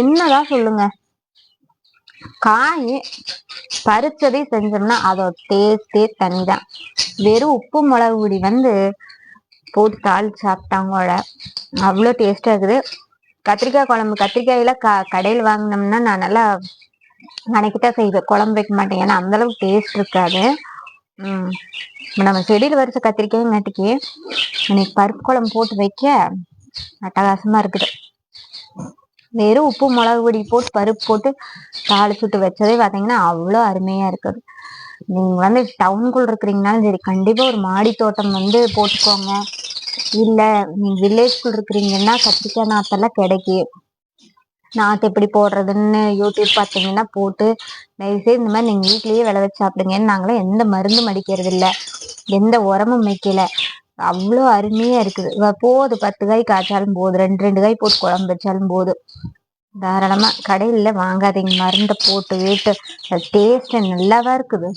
என்னதான் சொல்லுங்க? காய் பறிச்சதே செஞ்சோம்னா அதோட டேஸ்டே தனிதான் வெறும் உப்பு மிளகு பொடி வந்து போட்டு தாளிச்சு சாப்பிட்டாங்களோட அவ்வளோ டேஸ்டா இருக்குது. கத்திரிக்காய் குழம்பு கத்திரிக்காயில க கடையில் வாங்கினோம்னா நான் நல்லா நினைக்கிட்டா செய்வேன் குழம்பு வைக்க மாட்டேன். ஏன்னா அந்த அளவுக்கு டேஸ்ட் இருக்காது. உம் நம்ம செடியில் வரிச கத்திரிக்காய் நட்டுக்கி இன்னைக்கு பருப்பு குழம்பு போட்டு வைக்க அட்டகாசமா இருக்குது. வெறும் உப்பு மிளகு பொடி போட்டு பருப்பு போட்டு தாளிச்சுட்டு வச்சதே பார்த்தீங்கன்னா அவ்வளோ அருமையா இருக்குது. நீங்க வந்து டவுனுக்குள்ள இருக்கிறீங்கனாலும் சரி கண்டிப்பா ஒரு மாடி தோட்டம் வந்து போட்டுக்கோங்க. இல்ல நீங்க வில்லேஜ்குள்ள இருக்கிறீங்கன்னா கத்திரிக்காய் நாத்தெல்லாம் கிடைக்கும். நாத்து எப்படி போடுறதுன்னு யூடியூப் பார்த்தீங்கன்னா போட்டு தயவுசெய்து இந்த மாதிரி நீங்க வீட்லயே விளை வச்சு சாப்பிடுங்க நாங்களும் எந்த மருந்தும் அடிக்கிறது இல்லை எந்த உரமும் வைக்கல. அவ்வளோ அருமையா இருக்குது. போகுது பத்து காய் காய்ச்சாலும் போகுது ரெண்டு ரெண்டு காய் போட்டு குழம்பு வச்சாலும் போதும் தாராளமா கடையில வாங்காதீங்க. மருந்தை போட்டு வீட்டு. டேஸ்ட் நல்லாதான் இருக்குது.